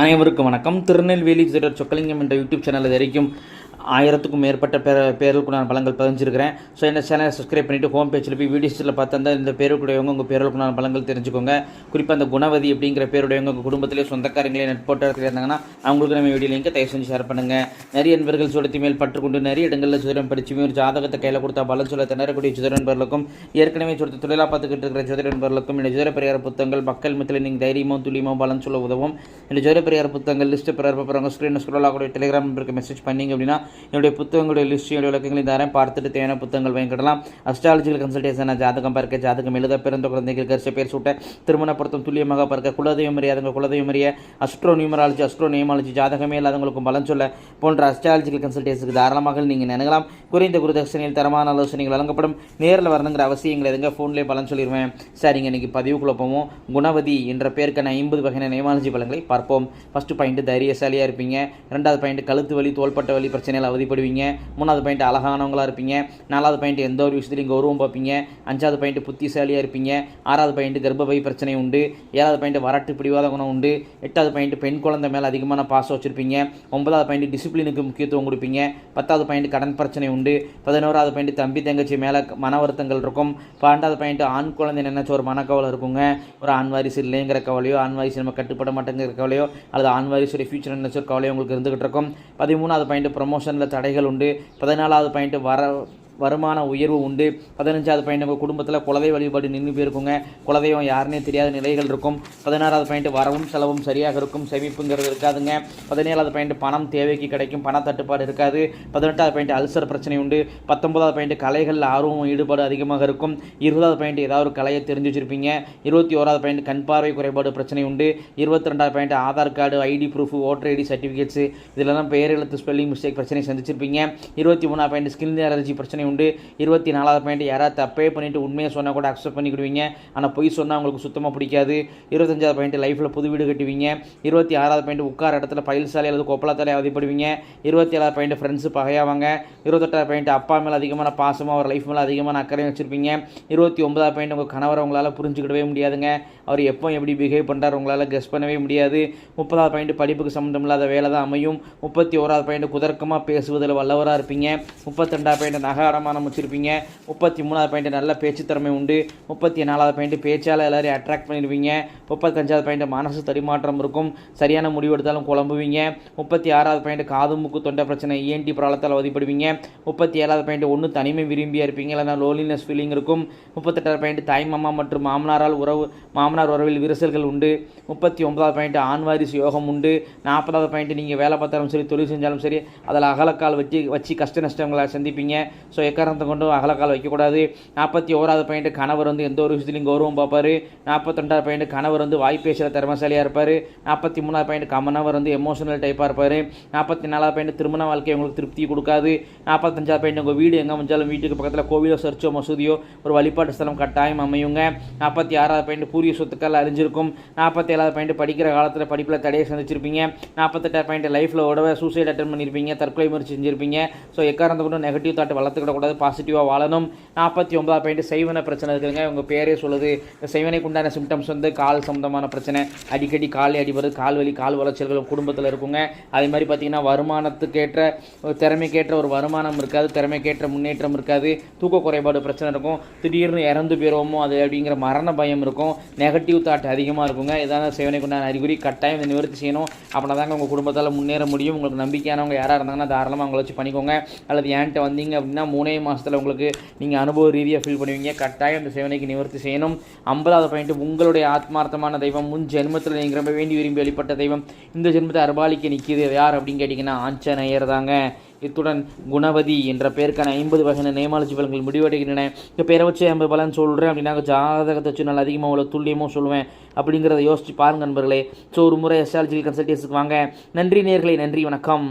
அனைவருக்கும் வணக்கம். திருநெல்வேலி சிறர் சொக்கலிங்கம் என்ற யூடியூப் சேனல் வரைக்கும் ஆயிரத்துக்கும் மேற்பட்ட பேர பேர்களுக்கு நான் பலங்கள் பதிஞ்சிருக்கிறேன். ஸோ இந்த சேனலை சப்ஸ்கிரைப் பண்ணிவிட்டு ஹோம் பேஜில் போய் வீடியோஸில் பார்த்தா இந்த பேருக்குடையவங்க உங்கள் பேர்களுக்கு நான் பலங்கள் தெரிஞ்சுக்கோங்க. குறிப்பாக அந்த குணவதி அப்படிங்கிற பேருடையவங்க உங்கள் குடும்பத்திலே சொந்தக்காரங்களே நட்போட்டத்தில் இருந்தாங்கன்னா அவங்களுக்கு நம்ம வீடியோ லிங்கை தயவு செஞ்சு ஷேர் பண்ணுங்கள் நிறைய நண்பர்கள் சுடத்தி மேல் பற்றுக்கொண்டு நிறைய இடங்களில் சுதிரம் படிச்சு ஒரு ஜாதகத்தை கையில் கொடுத்தா பலன் சொல்ல திணறக்கூடிய சுதிர நண்பர்களுக்கும் ஏற்கனவே சுடுத்த தொழிலாக பார்த்துக்கிட்டு இருக்கிற சுதிர நண்பர்களுக்கும் இந்த ஜோதிட பரிகார புத்தகங்கள் மக்கள் மத்தியில் நீங்கள் தைரியமோ துல்லியமோ பலன் சொல்ல உதவும். இந்த ஜோதிட பரிகார புத்தகங்கள் லிஸ்ட்டு பிறர் போகிறாங்க ஸ்க்ரீன் ஸ்க்ரோல் ஆகக்கூடிய டெலிகிராம் நம்பருக்கு மெசேஜ் பண்ணீங்க அப்படின்னா என்னுடைய புத்தகங்களுடைய லிஸ்ட் என்னுடைய விளக்கங்களையும் தரேன். பார்த்துட்டு தேவையான புத்தகங்கள் வாங்கிக்கிடலாம். அஸ்ட்ராலஜிக்கல் கன்சல்டேஷன் ஜாதகம் பார்க்க ஜாதகம் எழுத பிறந்த குழந்தைகள் கரிச பேர் சூட்ட திருமண பொருத்தம் துல்லியமாக பார்க்க குலதெய்வம் அறியாதவங்க குலதெய்வம் அறிய அஸ்ட்ரோ நியூமராலஜி அஸ்ட்ரோ நியமாலஜி ஜாதகமே இல்லாதவங்களுக்கும் பலன் சொல்ல போன்ற அஸ்ட்ராலஜிக்கல் கன்சல்டேஷனுக்கு தாராளமாக நீங்கள் நினைக்கலாம் குறைந்த குருதட்சணையில் தரமான ஆலோசனைகள் வழங்கப்படும். நேரில் வரணுங்கிற அவசியங்கள் எதுங்க? ஃபோன்லேயே பலன் சொல்லிடுவேன் சரிங்க இன்னைக்கு பதிவு குழப்பமும் குணவதி என்ற பேருக்கான ஐம்பது வகையான நியமாலஜி பலன்களை பார்ப்போம். ஃபஸ்ட்டு பாயிண்ட் தைரியசாலியாக இருப்பீங்க. ரெண்டாவது பாயிண்ட் கழுத்து வலி தோள்பட்ட வலி பிரச்சனையில் அவதிப்படுவீங்க. மூணாவது பாயிண்ட் அழகானவங்களாக இருப்பீங்க. நாலாவது பாயிண்ட் எந்த ஒரு விஷயத்துலையும் கௌரவம் பார்ப்பீங்க. அஞ்சாவது பாயிண்ட் புத்திசாலியாக இருப்பீங்க. ஆறாவது பாயிண்ட் கர்ப்பப்பை பிரச்சனை உண்டு. ஏழாவது பாயிண்ட் வரட்டு பிடிவாத குணம் உண்டு. எட்டாவது பாயிண்ட் பெண் குழந்தை மேலே அதிகமான பாசம் வச்சுருப்பீங்க. ஒன்பதாவது பாயிண்ட் டிசிப்ளினுக்கு முக்கியத்துவம் கொடுப்பீங்க. பத்தாவது பாயிண்ட் கடன் பிரச்சனை உண்டு. பதினோராவது பாயிண்ட் தம்பி தங்கச்சி மேலே மன வருத்தங்கள் இருக்கும். பன்னெண்டாவது பாயிண்ட் ஆண் குழந்தை நினைச்ச ஒரு மனக்கவலை இருக்குங்க. ஒரு ஆண் வாரிசு இல்லைங்கிற கவலையோ ஆண் வாரிசு நம்ம கட்டுப்பட மாட்டேங்கிற கவலையோ அல்லது ஆண் வாரிசுடைய ஃபியூச்சர் நினைச்ச ஒரு கவலையோ உங்களுக்கு இருந்துகிட்டு இருக்கும். பதிமூணாவது பாயிண்ட் ப்ரமோஷனில் தடைகள் உண்டு. பதினாலாவது பாயிண்ட் வர வருமான உயர்வு உண்டு. பதினஞ்சாவது பாயிண்ட் உங்கள் குடும்பத்தில் குலதெய்வ வழிபாடு நின்று போயிருக்குங்க. குலதெய்வம் யாருன்னே தெரியாத நிலைகள் இருக்கும். பதினாறாவது பாயிண்ட் வரவும் செலவும் சரியாக இருக்கும். சேமிப்புங்கிறது இருக்காதுங்க. பதினேழாவது பாயிண்ட் பணம் தேவைக்கு கிடைக்கும். பண தட்டுப்பாடு இருக்காது. பதினெட்டாவது பாயிண்ட் அல்சர் பிரச்சனை உண்டு. பத்தொன்பதாவது பாயிண்ட் கலைகளில் ஆர்வம் ஈடுபாடு அதிகமாக இருக்கும். இருபதாவது பாயிண்ட் ஏதாவது ஒரு கலையை தெரிஞ்சு வச்சிருப்பீங்க. இருபத்தி ஓராவது பாயிண்ட் கண் பார்வை குறைபாடு பிரச்சனை உண்டு. இருபத்தி ரெண்டாவது point Aadhaar card ID proof voter ID certificates இதெல்லாம் பெயர் எழுத்து ஸ்பெல்லிங் மிஸ்டேக் பிரச்சனை சந்திச்சிருப்பீங்க. இருபத்தி மூணாவது பாயிண்ட் ஸ்கின் அலர்ஜி பிரச்சனை உண்டு. இருபத்தி நாலாவது பாயிண்ட் யாராவது தப்பே பண்ணிவிட்டு உண்மையை சொன்னால் கூட அக்செப்ட் பண்ணிக்கிடுவீங்க. ஆனால் பொய் சொன்னால் உங்களுக்கு சுத்தமாக பிடிக்காது. இருபத்தஞ்சாவது பாயிண்ட் லைஃப்பில் புது வீடு கட்டுவீங்க. இருபத்தி ஆறாவது பாயிண்ட் உட்கார இடத்துல பயில் சாலை அல்லது கொப்பளத்தாலே அவதிப்படுவீங்க. இருபத்தி ஏழாவது பாயிண்ட் ஃப்ரெண்ட்ஸு பகையாவாங்க. இருபத்தெட்டாவது பாயிண்ட் அப்பா மேலே அதிகமான பாசமாக அவர் லைஃப் மேலே அதிகமான அக்கறை வச்சுருப்பீங்க. இருபத்தி ஒன்பதாவது பாயிண்ட் உங்கள் கணவரை உங்களால் புரிஞ்சுக்கிடவே முடியாதுங்க. அவர் எப்போ எப்படி பிஹேவ் பண்ணுறாரு உங்களால் கெஸ் பண்ணவே முடியாது. முப்பதாவது பாயிண்ட் படிப்புக்கு சம்மந்தம் இல்லாத வேலை தான் அமையும். முப்பத்தி ஓராவது பாயிண்ட் குதர்க்கமாக பேசுவதில் வல்லவராக இருப்பீங்க. முப்பத்திரெண்டாவது பாயிண்ட் நகை அடமானம் வச்சுருப்பீங்க. முப்பத்தி மூணாவது பாயிண்ட் நல்ல பேச்சு திறமை உண்டு. முப்பத்தி நாலாவது பாயிண்ட் பேச்சால் எல்லோரையும் அட்ராக்ட் பண்ணிடுவீங்க. முப்பத்தஞ்சாவது பாயிண்ட் மனசு தரிமாற்றம் இருக்கும். சரியான முடிவு எடுத்தாலும் குழம்புவீங்க. முப்பத்தி ஆறாவது பாயிண்ட் காது மூக்கு தொண்டை பிரச்சனை இஎன்டி ப்ராப்ளத்தால் அவதிப்படுவீங்க. முப்பத்தி ஏழாவது பாயிண்ட் ஒன்று தனிமை விரும்பியாக இருப்பீங்க. இல்லைனா லோலினஸ் ஃபீலிங் இருக்கும். முப்பத்தெட்டாவது பாயிண்ட் தாய் மாமா மற்றும் மாமனாரால் உறவு மாமனார் உறவில் விரிசல்கள் உண்டு. முப்பத்தி ஒன்பதாவது பாயிண்ட் ஆண்வாரிசு யோகம் உண்டு. நாற்பதாவது பாயிண்ட் நீங்கள் வேலை பார்த்தாலும் சரி தொழில் செஞ்சாலும் சரி அதில் அகலக்கால் வச்சு வச்சு கஷ்ட நஷ்டங்களை சந்திப்பீங்க. ஸோ எக்காரணத்தை கொண்டும் அகலக்கால் வைக்கக்கூடாது. நாற்பத்தி ஓராவது பையன்ட்டு கணவர் வந்து எந்த ஒரு விஷயத்துலையும் கௌரவம் பார்ப்பார். நாற்பத்தெண்டாவது பையன்ட்டு கணவர் வந்து வாய் பேசுகிற திறமசாலியாக இருப்பார். நாற்பத்தி மூணாவது பாயிண்ட் கமனவர் வந்து எமோஷனல் டைப்பாக இருப்பார். நாற்பத்தி நாலாவது பையன்ட்டு திருமண வாழ்க்கை உங்களுக்கு திருப்தி கொடுக்காது. நாற்பத்தஞ்சாவது பாயிண்ட் உங்கள் வீடு எங்கே அமைஞ்சாலும் வீட்டுக்கு பக்கத்தில் கோவிலோ சர்ச்சோ மசூதியோ ஒரு வழிபாட்டு ஸ்தலம் கட்டாயம் அமையுங்க. நாற்பத்தி ஆறாவது பையன்ட்டு பூரிய சொத்துக்கள் அறிஞ்சிருக்கும். நாற்பத்தி ஏழாவது பாயிண்ட் படிக்கிற காலத்தில் படிப்பில் தடையை சந்திச்சிருப்பீங்க. நாற்பத்தெட்டாவது பாயிண்ட் லைஃப்பில் உடவை சூசைட் அட்டன் பண்ணியிருப்பீங்க தற்கொலை முயற்சி செஞ்சுருப்பீங்க. ஸோ எக்காரணத்தை கொண்டு நெகட்டிவ் தாட் வளர்த்துக்கிடக்கூடாது பாசிட்டிவாக வாழணும். நாற்பத்தி ஒன்பதாவது பாயிண்ட் செய்வன பிரச்சனை இருக்குதுங்க உங்கள் பேரே சொல்லுது இந்த செய்வனைக்கு உண்டான சிம்டம்ஸ் வந்து கால் சம்மந்தமான பிரச்சனை. அடிக்கடி கால் அடிபடுறது கால் வலி கால் வளர்ச்சிகள் குடும்பத்தில் இருக்குங்க. அதே மாதிரி பார்த்தீங்கன்னா வருமானத்துக்கேற்ற ஒரு திறமைக்கேற்ற ஒரு வருமானம் இருக்காது திறமைக்கேற்ற முன்னேற்றம் இருக்காது. தூக்க குறைபாடு பிரச்சனை இருக்கும். திடீர்னு இறந்து போயிடுவோமோ அது அப்படிங்கிற மரண பயம் இருக்கும். நெகட்டிவ் தாட் அதிகமாக இருக்குங்க. இதான சேவனைக்கு உண்டான அறிகுறி. கட்டாயம் இதை நிவர்த்தி செய்யணும். அப்படின்னா தாங்க உங்கள் குடும்பத்தால் முன்னேற முடியும். உங்களுக்கு நம்பிக்கையானவங்க யாராக இருந்தாங்கன்னா தாராளமாக அவங்கள வச்சு பண்ணிக்கோங்க. அல்லது என்கிட்ட வந்தீங்க அப்படின்னா மூணு மாதத்தில் உங்களுக்கு நீங்கள் அனுபவ ரீதியாக ஃபீல் பண்ணுவீங்க. கட்டாயம் இந்த சேவனைக்கு நிவர்த்தி செய்யணும். ஐம்பதாவது பாயிண்ட் உங்களுடைய ஆத்மார்த்தமான தெய்வம் முன் ஜென்மத்தில் நீங்கள் ரொம்ப வேண்டி விரும்பி வெளிப்பட்ட தெய்வம் இந்த ஜென்மத்தை அர்பாலிக்க நிற்கிது யார் அப்படின்னு கேட்டிங்கன்னா ஆஞ்சநேயர் தாங்க. இத்துடன் குணவதி என்ற பேருக்கான ஐம்பது வகையான நேமாலஜி பலன்கள் முடிவடைகின்றன. இப்போ பேரை வச்சு ஐம்பது பலன் சொல்கிறேன் அப்படின்னா ஜாதகத்தை வச்சு நல்லா அதிகமாக அவ்வளோ துல்லியமாக சொல்லுவேன் அப்படிங்கிறத யோசிச்சு பாருங்க நண்பர்களே. ஸோ ஒரு முறை எஸ்ட்ராலஜிக்கல் கன்சல்டேஷனுக்கு வாங்க. நன்றி நேர்களை நன்றி வணக்கம்.